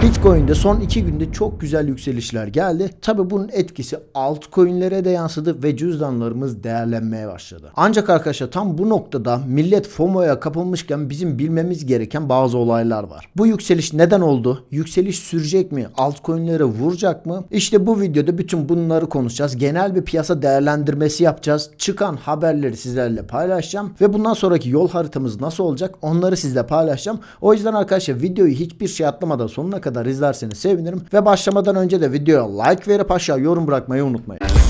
Bitcoin'de son 2 günde çok güzel yükselişler geldi. Tabi bunun etkisi altcoin'lere de yansıdı ve cüzdanlarımız değerlenmeye başladı. Ancak arkadaşlar tam bu noktada millet FOMO'ya kapılmışken bizim bilmemiz gereken bazı olaylar var. Bu yükseliş neden oldu? Yükseliş sürecek mi? Altcoin'lere vuracak mı? İşte bu videoda bütün bunları konuşacağız. Genel bir piyasa değerlendirmesi yapacağız. Çıkan haberleri sizlerle paylaşacağım ve bundan sonraki yol haritamız nasıl olacak? Onları sizle paylaşacağım. O yüzden arkadaşlar videoyu hiçbir şey atlamadan sonuna kadar izlerseniz sevinirim. Ve başlamadan önce de videoya like verip aşağı yorum bırakmayı unutmayın.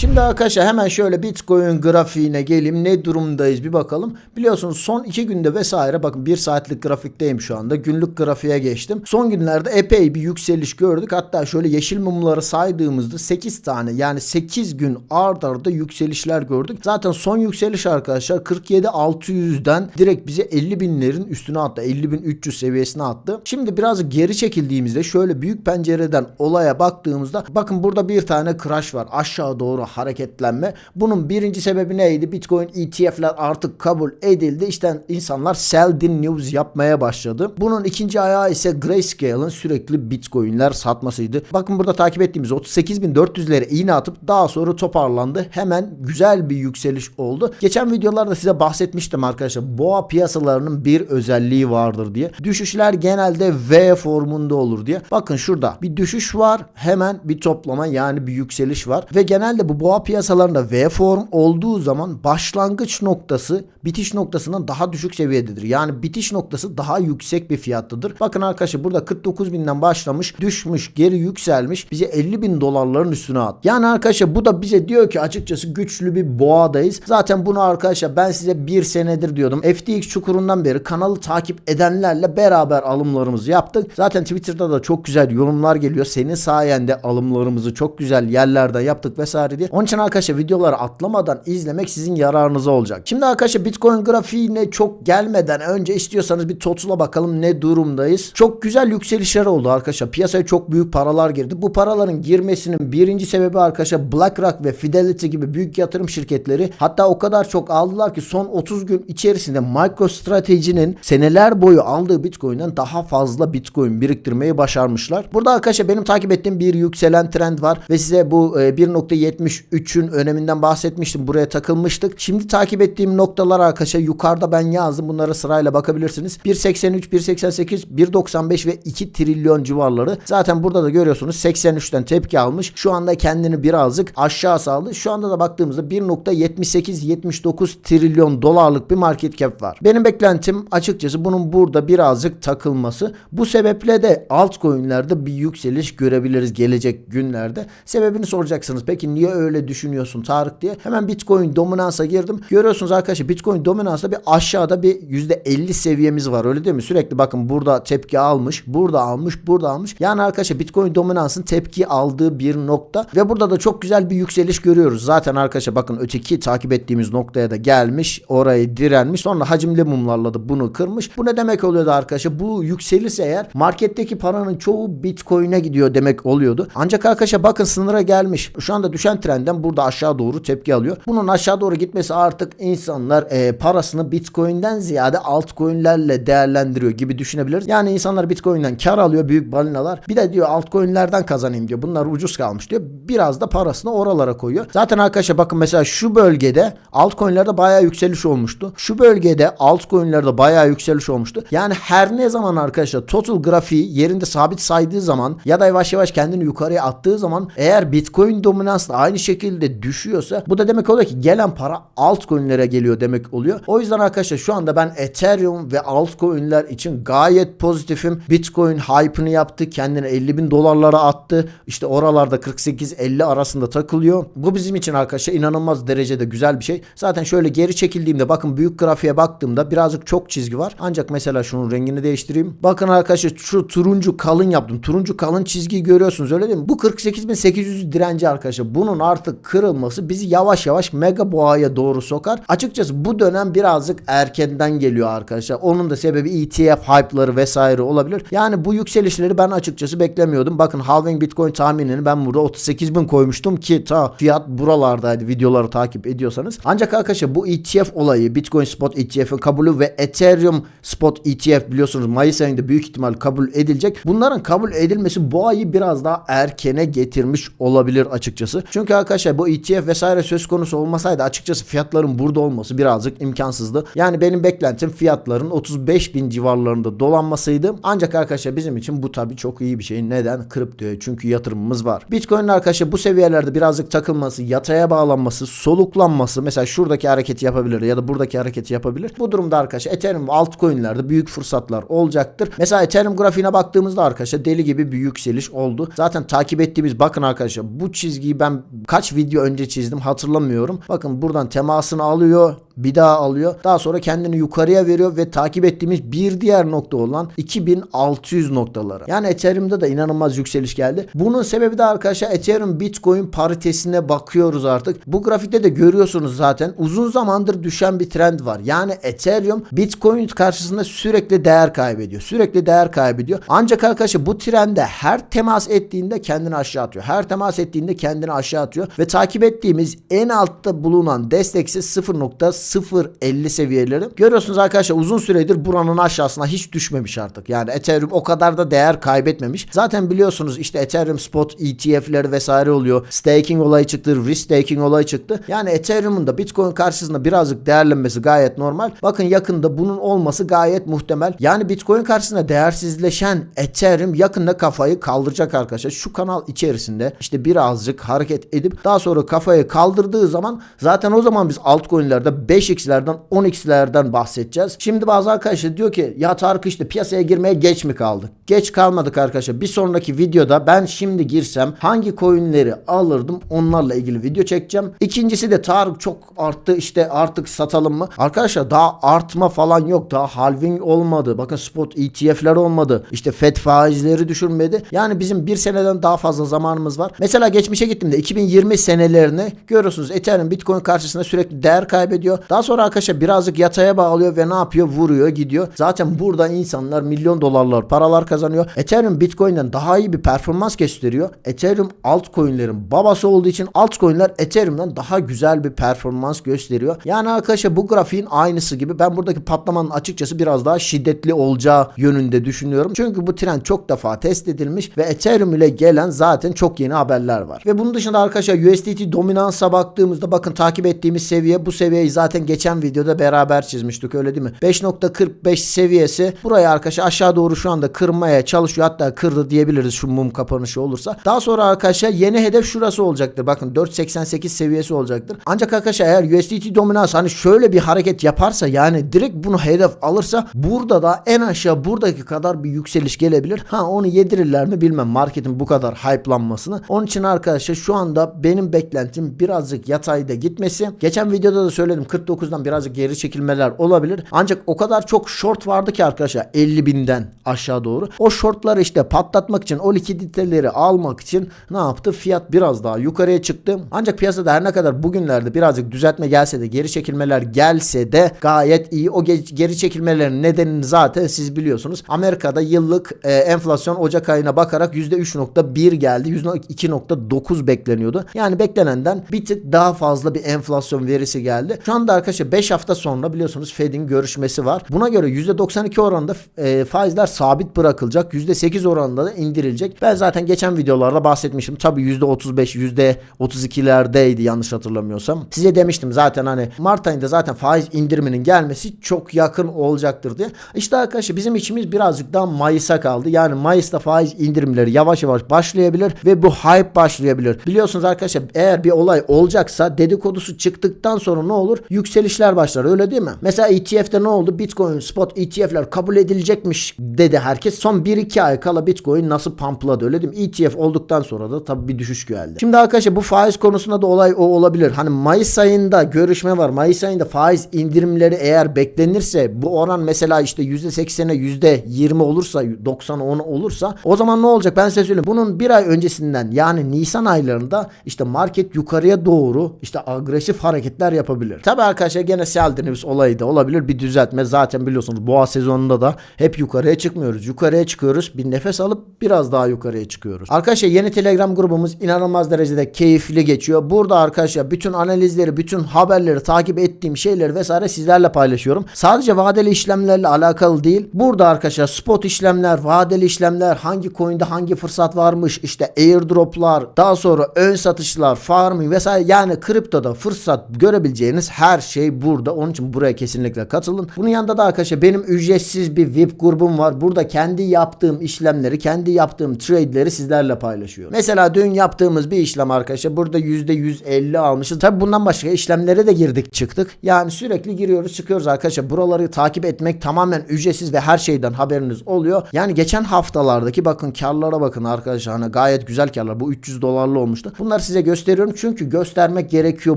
Şimdi arkadaşlar hemen şöyle Bitcoin grafiğine geleyim. Ne durumdayız bir bakalım. Biliyorsunuz son 2 günde vesaire bakın 1 saatlik grafikteyim şu anda. Günlük grafiğe geçtim. Son günlerde epey bir yükseliş gördük. Hatta şöyle yeşil mumları saydığımızda 8 tane yani 8 gün ard arda yükselişler gördük. Zaten son yükseliş arkadaşlar 47 600'den direkt bize 50 binlerin üstüne attı. 50 bin 300 seviyesine attı. Şimdi biraz geri çekildiğimizde şöyle büyük pencereden olaya baktığımızda bakın burada bir tane crash var. Aşağı doğru hareketlenme. Bunun birinci sebebi neydi? Bitcoin ETF'ler artık kabul edildi. İşte insanlar sell the news yapmaya başladı. Bunun ikinci ayağı ise Grayscale'ın sürekli Bitcoin'ler satmasıydı. Bakın burada takip ettiğimiz 38.400'lere iğne atıp daha sonra toparlandı. Hemen güzel bir yükseliş oldu. Geçen videolarda size bahsetmiştim arkadaşlar. Boğa piyasalarının bir özelliği vardır diye. Düşüşler genelde V formunda olur diye. Bakın şurada bir düşüş var. Hemen bir toplama yani bir yükseliş var. Ve genelde bu boğa piyasalarında V form olduğu zaman başlangıç noktası bitiş noktasından daha düşük seviyededir. Yani bitiş noktası daha yüksek bir fiyattadır. Bakın arkadaşlar burada 49 binden başlamış düşmüş geri yükselmiş bize 50 bin dolarların üstüne at. Yani arkadaşlar bu da bize diyor ki açıkçası güçlü bir boğadayız. Zaten bunu arkadaşlar ben size bir senedir diyordum. FTX çukurundan beri kanalı takip edenlerle beraber alımlarımızı yaptık. Zaten Twitter'da da çok güzel yorumlar geliyor. Senin sayende alımlarımızı çok güzel yerlerden yaptık vesaire diye. Onun için arkadaşlar videoları atlamadan izlemek sizin yararınıza olacak. Şimdi arkadaşlar Bitcoin grafiğine çok gelmeden önce istiyorsanız bir TOTUL'a bakalım ne durumdayız. Çok güzel yükselişler oldu arkadaşlar. Piyasaya çok büyük paralar girdi. Bu paraların girmesinin birinci sebebi arkadaşlar BlackRock ve Fidelity gibi büyük yatırım şirketleri hatta o kadar çok aldılar ki son 30 gün içerisinde MicroStrategy'nin seneler boyu aldığı Bitcoin'den daha fazla Bitcoin biriktirmeyi başarmışlar. Burada arkadaşlar benim takip ettiğim bir yükselen trend var ve size bu e, 1.73 3'ün öneminden bahsetmiştim. Buraya takılmıştık. Şimdi takip ettiğim noktalar arkadaşlar yukarıda ben yazdım. Bunlara sırayla bakabilirsiniz. 1.83, 1.88, 1.95 ve 2 trilyon civarları. Zaten burada da görüyorsunuz 83'ten tepki almış. Şu anda kendini birazcık aşağı saldı. Şu anda da baktığımızda 1.78-79 trilyon dolarlık bir market cap var. Benim beklentim açıkçası bunun burada birazcık takılması. Bu sebeple de altcoin'lerde bir yükseliş görebiliriz gelecek günlerde. Sebebini soracaksınız. Peki niye öyle düşünüyorsun Tarık diye. Hemen Bitcoin dominansa girdim. Görüyorsunuz arkadaşlar Bitcoin dominansta bir aşağıda bir %50 seviyemiz var öyle değil mi? Sürekli bakın burada tepki almış, burada almış, burada almış. Yani arkadaşlar Bitcoin dominansın tepki aldığı bir nokta ve burada da çok güzel bir yükseliş görüyoruz. Zaten arkadaşlar bakın öteki takip ettiğimiz noktaya da gelmiş. Orayı direnmiş. Sonra hacimli mumlarla da bunu kırmış. Bu ne demek oluyordu arkadaşlar? Bu yükselirse eğer marketteki paranın çoğu Bitcoin'e gidiyor demek oluyordu. Ancak arkadaşlar bakın sınıra gelmiş. Şu anda düşen trenden burada aşağı doğru tepki alıyor. Bunun aşağı doğru gitmesi artık insanlar e, parasını Bitcoin'den ziyade altcoin'lerle değerlendiriyor gibi düşünebiliriz. Yani insanlar Bitcoin'den kar alıyor büyük balinalar. Bir de diyor altcoin'lerden kazanayım diyor. Bunlar ucuz kalmış diyor. Biraz da parasını oralara koyuyor. Zaten arkadaşlar bakın mesela şu bölgede altcoin'lerde bayağı yükseliş olmuştu. Şu bölgede altcoin'lerde bayağı yükseliş olmuştu. Yani her ne zaman arkadaşlar total grafiği yerinde sabit saydığı zaman ya da yavaş yavaş kendini yukarıya attığı zaman eğer Bitcoin dominans aynı şekilde düşüyorsa bu da demek oluyor ki gelen para altcoin'lere geliyor demek oluyor. O yüzden arkadaşlar şu anda ben Ethereum ve altcoin'ler için gayet pozitifim. Bitcoin hype'ını yaptı. Kendine 50 bin dolarlara attı. İşte oralarda 48-50 arasında takılıyor. Bu bizim için arkadaşlar inanılmaz derecede güzel bir şey. Zaten şöyle geri çekildiğimde bakın büyük grafiğe baktığımda birazcık çok çizgi var. Ancak mesela şunun rengini değiştireyim. Bakın arkadaşlar şu turuncu kalın yaptım. Turuncu kalın çizgiyi görüyorsunuz öyle değil mi? Bu 48.800 direnci arkadaşlar. Bunun artık kırılması bizi yavaş yavaş mega boğaya doğru sokar. Açıkçası bu dönem birazcık erkenden geliyor arkadaşlar. Onun da sebebi ETF hype'ları vesaire olabilir. Yani bu yükselişleri ben açıkçası beklemiyordum. Bakın halving bitcoin tahminini ben burada 38 bin koymuştum ki ta fiyat buralardaydı videoları takip ediyorsanız. Ancak arkadaşlar bu ETF olayı bitcoin spot ETF'in kabulü ve ethereum spot ETF biliyorsunuz Mayıs ayında büyük ihtimal kabul edilecek. Bunların kabul edilmesi bu ayı biraz daha erkene getirmiş olabilir açıkçası. Çünkü arkadaşlar bu ETF vesaire söz konusu olmasaydı açıkçası fiyatların burada olması birazcık imkansızdı. Yani benim beklentim fiyatların 35 bin civarlarında dolanmasıydı. Ancak arkadaşlar bizim için bu tabii çok iyi bir şey. Neden? Kriptoya çünkü yatırımımız var. Bitcoin arkadaşlar bu seviyelerde birazcık takılması, yataya bağlanması, soluklanması mesela şuradaki hareketi yapabilir ya da buradaki hareketi yapabilir. Bu durumda arkadaşlar Ethereum ve altcoin'lerde büyük fırsatlar olacaktır. Mesela Ethereum grafiğine baktığımızda arkadaşlar deli gibi bir yükseliş oldu. Zaten takip ettiğimiz bakın arkadaşlar bu çizgiyi ben kaç video önce çizdim hatırlamıyorum. Bakın buradan temasını alıyor bir daha alıyor. Daha sonra kendini yukarıya veriyor ve takip ettiğimiz bir diğer nokta olan 2600 noktaları. Yani Ethereum'da da inanılmaz yükseliş geldi. Bunun sebebi de arkadaşlar Ethereum Bitcoin paritesine bakıyoruz artık. Bu grafikte de görüyorsunuz zaten uzun zamandır düşen bir trend var. Yani Ethereum Bitcoin karşısında sürekli değer kaybediyor. Sürekli değer kaybediyor. Ancak arkadaşlar bu trende her temas ettiğinde kendini aşağı atıyor. Her temas ettiğinde kendini aşağı atıyor ve takip ettiğimiz en altta bulunan destekse 0.050 seviyeleri. Görüyorsunuz arkadaşlar uzun süredir buranın aşağısına hiç düşmemiş artık. Yani Ethereum o kadar da değer kaybetmemiş. Zaten biliyorsunuz işte Ethereum spot ETF'leri vesaire oluyor. Staking olayı çıktı, risk staking olayı çıktı. Yani Ethereum'un da Bitcoin karşısında birazcık değerlenmesi gayet normal. Bakın yakında bunun olması gayet muhtemel. Yani Bitcoin karşısında değersizleşen Ethereum yakında kafayı kaldıracak arkadaşlar. Şu kanal içerisinde işte birazcık hareket edip daha sonra kafayı kaldırdığı zaman zaten o zaman biz altcoin'lerde 5x'lerden 10x'lerden bahsedeceğiz. Şimdi bazı arkadaşlar diyor ki ya Tarık işte piyasaya girmeye geç mi kaldık? Geç kalmadık arkadaşlar. Bir sonraki videoda ben şimdi girsem hangi coin'leri alırdım onlarla ilgili video çekeceğim. İkincisi de Tarık çok arttı işte artık satalım mı? Arkadaşlar daha artma falan yok. Daha halving olmadı. Bakın spot ETF'ler olmadı. İşte FED faizleri düşürmedi. Yani bizim bir seneden daha fazla zamanımız var. Mesela geçmişe gittiğimde 2020 senelerini görüyorsunuz. Ethereum Bitcoin karşısında sürekli değer kaybediyor. Daha sonra arkadaşlar birazcık yataya bağlıyor ve ne yapıyor? Vuruyor gidiyor. Zaten burada insanlar milyon dolarlar paralar kazanıyor. Ethereum Bitcoin'den daha iyi bir performans gösteriyor. Ethereum altcoin'lerin babası olduğu için altcoin'ler Ethereum'dan daha güzel bir performans gösteriyor. Yani arkadaşlar bu grafiğin aynısı gibi ben buradaki patlamanın açıkçası biraz daha şiddetli olacağı yönünde düşünüyorum. Çünkü bu trend çok defa test edilmiş ve Ethereum ile gelen zaten çok yeni haberler var. Ve bunun dışında arkadaşlar USDT dominansa baktığımızda bakın takip ettiğimiz seviye bu seviyeyi zaten geçen videoda beraber çizmiştik öyle değil mi? 5.45 seviyesi burayı arkadaşlar aşağı doğru şu anda kırmaya çalışıyor. Hatta kırdı diyebiliriz şu mum kapanışı olursa. Daha sonra arkadaşlar yeni hedef şurası olacaktır. Bakın 4.88 seviyesi olacaktır. Ancak arkadaşlar eğer USDT dominans hani şöyle bir hareket yaparsa yani direkt bunu hedef alırsa burada da en aşağı buradaki kadar bir yükseliş gelebilir. Ha onu yedirirler mi bilmem marketin bu kadar hype'lanmasını. Onun için arkadaşlar şu anda benim beklentim birazcık yatayda gitmesi. Geçen videoda da söyledim 49'dan birazcık geri çekilmeler olabilir. Ancak o kadar çok short vardı ki arkadaşlar 50 binden aşağı doğru. O shortları işte patlatmak için o likiditeleri almak için ne yaptı? Fiyat biraz daha yukarıya çıktı. Ancak piyasada her ne kadar bugünlerde birazcık düzeltme gelse de geri çekilmeler gelse de gayet iyi. O ge- geri çekilmelerin nedenini zaten siz biliyorsunuz. Amerika'da yıllık e, enflasyon Ocak ayına bakarak %3.1 geldi. %2.9 bekleniyordu. Yani beklenenden bir tık daha fazla bir enflasyon verisi geldi. Şu anda arkadaşlar 5 hafta sonra biliyorsunuz Fed'in görüşmesi var. Buna göre %92 oranında e, faizler sabit bırakılacak. %8 oranında da indirilecek. Ben zaten geçen videolarda bahsetmiştim. Tabii %35, %32'lerdeydi yanlış hatırlamıyorsam. Size demiştim zaten hani Mart ayında zaten faiz indiriminin gelmesi çok yakın olacaktır diye. İşte arkadaşlar bizim içimiz birazcık daha Mayıs'a kaldı. Yani Mayıs'ta faiz indirimleri yavaş yavaş başlayabilir ve bu hype başlayabilir. Biliyorsunuz arkadaşlar eğer bir olay olacaksa dedikodusu çıktıktan sonra ne olur? Yükselişler başlar öyle değil mi? Mesela ETF'de ne oldu? Bitcoin spot ETF'ler kabul edilecekmiş dedi herkes. Son 1-2 ay kala Bitcoin nasıl pumpladı öyle değil mi? ETF olduktan sonra da tabii bir düşüş geldi. Şimdi arkadaşlar bu faiz konusunda da olay o olabilir. Hani Mayıs ayında görüşme var. Mayıs ayında faiz indirimleri eğer beklenirse bu oran mesela işte %80'e %20 olursa 90'a 10 olursa o zaman ne olacak? Ben size söyleyeyim. Bunun bir ay öncesinden yani Nisan aylarında işte market yukarıya doğru işte agresif hareketler yapabilir. Tabi arkadaşlar gene Seldeniz olayı da olabilir. Bir düzeltme zaten biliyorsunuz boğa sezonunda da hep yukarıya çıkmıyoruz. Yukarıya çıkıyoruz. Bir nefes alıp biraz daha yukarıya çıkıyoruz. Arkadaşlar yeni Telegram grubumuz inanılmaz derecede keyifli geçiyor. Burada arkadaşlar bütün analizleri, bütün haberleri takip ettiğim şeyleri vesaire sizlerle paylaşıyorum. Sadece vadeli işlemlerle alakalı değil. Burada arkadaşlar spot işlemler, vadeli işlemler, hangi coin'de hangi fırsat varmış, işte airdroplar, daha sonra ön satışlar, farming vesaire yani kriptoda fırsat görebileceğiniz her şey burada. Onun için buraya kesinlikle katılın. Bunun yanında da arkadaşlar benim ücretsiz bir VIP grubum var. Burada kendi yaptığım işlemleri, kendi yaptığım trade'leri sizlerle paylaşıyorum. Mesela dün yaptığımız bir işlem arkadaşlar burada %150 almışız. Tabi bundan başka işlemlere de girdik çıktık. Yani sürekli giriyoruz çıkıyoruz arkadaşlar. Buraları takip etmek tamamen ücretsiz ve her şeyden haberiniz oluyor. Yani geçen haftalardaki bakın karlara bakın arkadaşlar. Hani gayet güzel karlar. Bu 300 dolarlı olmuştu. Bunları size gösteriyorum çünkü göstermek gerekiyor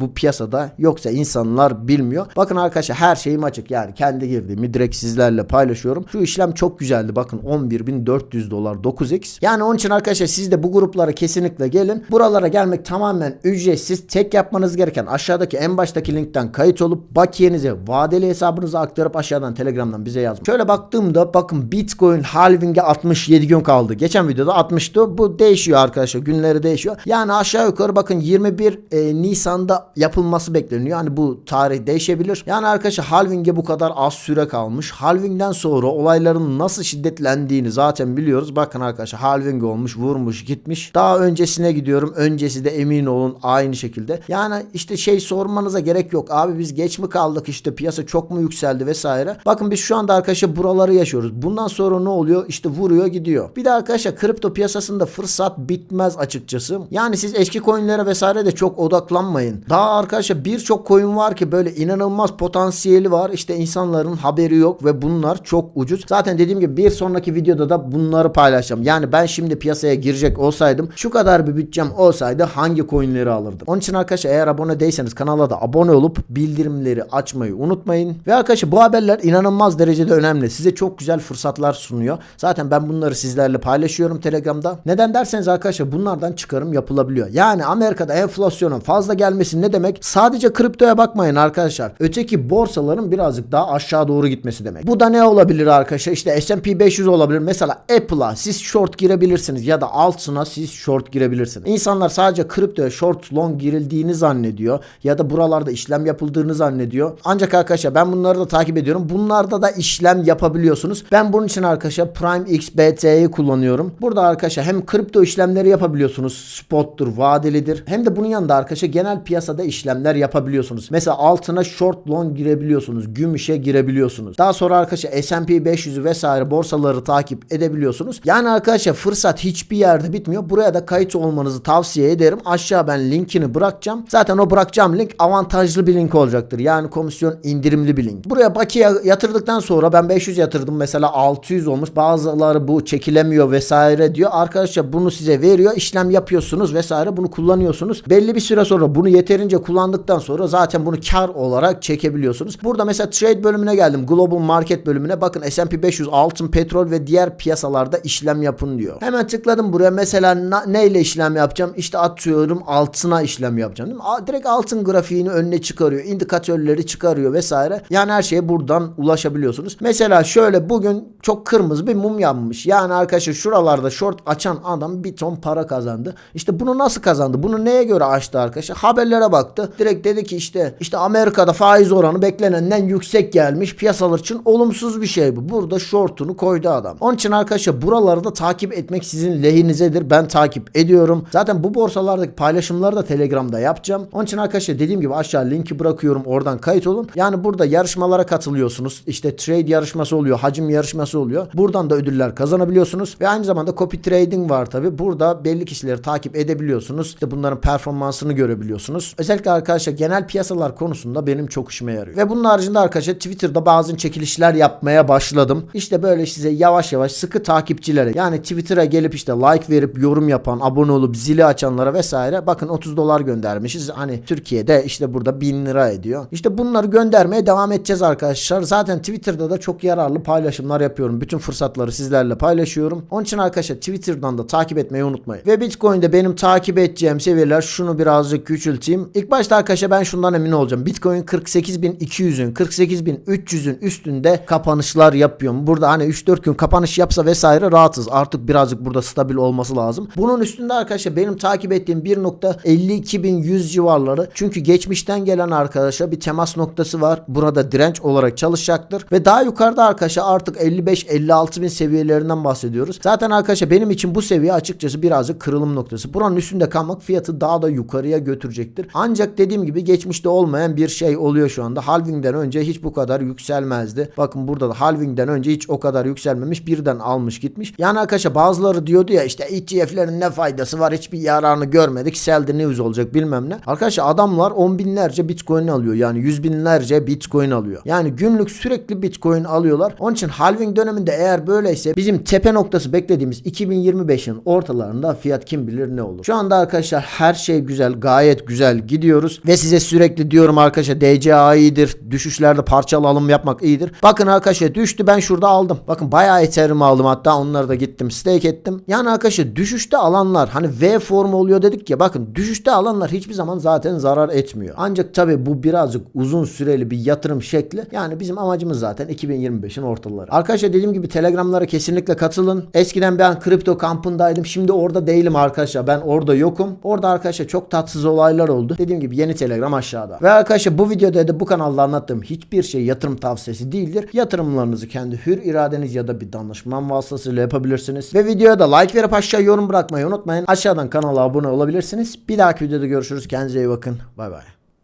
bu piyasada. Yoksa insanlar bilmiyor. Bakın arkadaşlar her şeyim açık. Yani kendi girdiğimi direkt sizlerle paylaşıyorum. Şu işlem çok güzeldi. Bakın 11.400 dolar 9x. Yani onun için arkadaşlar siz de bu gruplara kesinlikle gelin. Buralara gelmek tamamen ücretsiz. Tek yapmanız gereken aşağıdaki en baştaki linkten kayıt olup bakiyenizi vadeli hesabınıza aktarıp aşağıdan telegramdan bize yazın. Şöyle baktığımda bakın Bitcoin halving'e 67 gün kaldı. Geçen videoda 60'tı. Bu değişiyor arkadaşlar. Günleri değişiyor. Yani aşağı yukarı bakın 21 e, Nisan'da yapılması bekleniyor. Yani bu tarih değişebilir. Yani arkadaşlar halving'e bu kadar az süre kalmış. Halving'den sonra olayların nasıl şiddetlendiğini zaten biliyoruz. Bakın arkadaşlar halving olmuş, vurmuş, gitmiş. Daha öncesine gidiyorum. Öncesi de emin olun aynı şekilde. Yani işte şey sormanıza gerek yok. Abi biz geç mi kaldık işte piyasa çok mu yükseldi vesaire. Bakın biz şu anda arkadaşlar buraları yaşıyoruz. Bundan sonra ne oluyor? İşte vuruyor gidiyor. Bir de arkadaşlar kripto piyasasında fırsat bitmez açıkçası. Yani siz eski coinlere vesaire de çok odaklanmayın. Daha arkadaşlar birçok coin var ki böyle inanılmaz potansiyeli var. İşte insanların haberi yok ve bunlar çok ucuz. Zaten dediğim gibi bir sonraki videoda da bunları paylaşacağım. Yani ben şimdi piyasaya girecek olsaydım şu kadar bir bütçem olsaydı hangi coinleri alırdım? Onun için arkadaşlar eğer abone değilseniz kanala da abone olup bildirimleri açmayı unutmayın. Ve arkadaşlar bu haberler inanılmaz derecede önemli. Size çok güzel fırsatlar sunuyor. Zaten ben bunları sizlerle paylaşıyorum Telegram'da. Neden derseniz arkadaşlar bunlardan çıkarım yapılabiliyor. Yani Amerika'da enflasyonun fazla gelmesi ne demek? Sadece kriptoya bakmayın arkadaşlar. Öteki borsaların birazcık daha aşağı doğru gitmesi demek. Bu da ne olabilir arkadaşlar? İşte S&P 500 olabilir. Mesela Apple'a siz short girebilirsiniz ya da altına siz short girebilirsiniz. İnsanlar sadece kriptoya short long girildiğini zannediyor ya da buralarda işlem yapıldığını zannediyor. Ancak arkadaşlar ben bunları da takip ediyorum. Bunlarda da işlem yapabiliyorsunuz. Ben bunun için arkadaşlar Prime XBT'yi kullanıyorum. Burada arkadaşlar hem kripto işlemleri yapabiliyorsunuz. Spot'tur, vadelidir. Hem de bunun yanında arkadaşlar genel piyasada işlemler yapabiliyorsunuz. Mesela altına short long girebiliyorsunuz. Gümüşe girebiliyorsunuz. Daha sonra arkadaşlar S&P 500'ü vesaire borsaları takip edebiliyorsunuz. Yani arkadaşlar fırsat hiçbir yerde bitmiyor. Buraya da kayıt olmanızı tavsiye ederim. Aşağı ben linkini bırakacağım. Zaten o bırakacağım link avantajlı bir link olacaktır. Yani komisyon indirimli bir link. Buraya bakiye yatırdıktan sonra ben 500 yatırdım mesela 600 olmuş. Bazıları bu çekilemiyor vesaire diyor. Arkadaşlar bunu size veriyor. işlem yapıyorsunuz vesaire bunu kullanıyorsunuz. Belli bir süre sonra bunu yeterince kullandıktan sonra zaten bunu kar olarak çekebiliyorsunuz. Burada mesela trade bölümüne geldim. Global market bölümüne. Bakın S&P 500 altın, petrol ve diğer piyasalarda işlem yapın diyor. Hemen tıkladım buraya. Mesela neyle işlem yapacağım? İşte atıyorum altına işlem yapacağım. Değil mi? Direkt altın grafiğini önüne çıkarıyor. indikatörleri çıkarıyor vesaire. Yani her şeye buradan ulaşabiliyorsunuz. Mesela şöyle bugün çok kırmızı bir mum yanmış. Yani arkadaşlar şuralarda short açan adam bir ton para kazandı. İşte bunu nasıl kazandı? Bunu neye göre açtı arkadaşlar? Haberlere baktı. Direkt dedi ki işte işte Amerika'da faiz oranı beklenenden yüksek gelmiş. Piyasalar için olumsuz bir şey bu. Burada short'unu koydu adam. Onun için arkadaşlar buraları da takip etmek sizin lehinizedir. Ben takip ediyorum. Zaten bu borsalardaki paylaşımları da Telegram'da yapacağım. Onun için arkadaşlar dediğim gibi aşağı linki bırakıyorum. Oradan kayıt olun. Yani burada yarışmalara katılıyorsunuz. İşte trade yarışması oluyor. Hacim yarışması oluyor. Buradan da ödüller kazanabiliyorsunuz. Ve aynı zamanda copy trading var tabi. Burada belli kişileri takip edebiliyorsunuz. İşte bunların performansını görebiliyorsunuz. Özellikle arkadaşlar genel piyasalar konusunda benim çok işime yarıyor. Ve bunun haricinde arkadaşlar Twitter'da bazı çekilişler yapmaya başladım. İşte böyle size yavaş yavaş sıkı takipçilere yani Twitter'a gelip işte like verip yorum yapan, abone olup zili açanlara vesaire bakın 30 dolar göndermişiz. Hani Türkiye'de işte burada 1000 lira ediyor. İşte bunları göndermeye devam edeceğiz arkadaşlar. Zaten Twitter'da da çok yararlı paylaşımlar yapıyorum. Bütün fırsatları sizlerle paylaşıyorum. Onun için arkadaşlar Twitter'dan da takip etmeyi unutmayın. Ve Bitcoin'de benim takip edeceğim seviyeler şunu birazcık küçülteyim. İlk başta arkadaşlar ben şundan emin olacağım. Bitcoin 48.200'ün 48.300'ün üstünde kapanışlar yapıyorum. Burada hani 3-4 gün kapanış yapsa vesaire rahatız. Artık birazcık burada stabil olması lazım. Bunun üstünde arkadaşlar benim takip ettiğim 1.52100 civarları. Çünkü geçmişten gelen arkadaşa bir temas noktası var. Burada direnç olarak çalışacaktır. Ve daha yukarıda arkadaşlar artık 55-56 bin seviyelerinden bahsediyoruz. Zaten arkadaşlar benim için bu seviye açıkçası birazcık kırılım noktası. Buranın üstünde kalmak fiyatı daha da yukarıya götürecektir. Ancak dediğim gibi geçmişte olmayan bir şey oluyor şu anda. Halving'den önce hiç bu kadar yükselmezdi. Bakın burada da halving'den önce hiç o kadar yükselmemiş. Birden almış gitmiş. Yani arkadaşlar bazıları diyordu ya işte ETF'lerin ne faydası var hiçbir yararını görmedik. Sell the news olacak bilmem ne. Arkadaşlar adamlar on binlerce bitcoin alıyor. Yani yüz binlerce bitcoin alıyor. Yani günlük sürekli bitcoin alıyorlar. Onun için halving döneminde eğer böyleyse bizim tepe noktası beklediğimiz 2025'in ortalarında fiyat kim bilir ne olur. Şu anda arkadaşlar her şey güzel gayet güzel gidiyoruz ve size sürekli diyorum arkadaşlar DCA iyidir. Düşüşlerde parçalı alım yapmak iyidir. Bakın arkadaşlar düştü ben şurada aldım. Bakın bayağı Ethereum aldım hatta onları da gittim stake ettim. Yani arkadaşlar düşüşte alanlar hani V formu oluyor dedik ya bakın düşüşte alanlar hiçbir zaman zaten zarar etmiyor. Ancak tabi bu birazcık uzun süreli bir yatırım şekli. Yani bizim amacımız zaten 2025'in ortaları. Arkadaşlar dediğim gibi telegramlara kesinlikle katılın. Eskiden ben kripto kampındaydım. Şimdi orada değilim arkadaşlar. Ben orada yokum. Orada arkadaşlar çok tatsız olaylar oldu. Dediğim gibi yeni telegram aşağıda. Ve arkadaşlar bu videoda da bu kanalda anlattığım hiçbir şey yatırım tavsiyesi değildir. Yatırımlarınızı kendi hür iradeniz ya da bir danışman vasıtasıyla yapabilirsiniz. Ve videoya da like verip aşağı yorum bırakmayı unutmayın. Aşağıdan kanala abone olabilirsiniz. Bir dahaki videoda görüşürüz. Kendinize iyi bakın. Bay bay.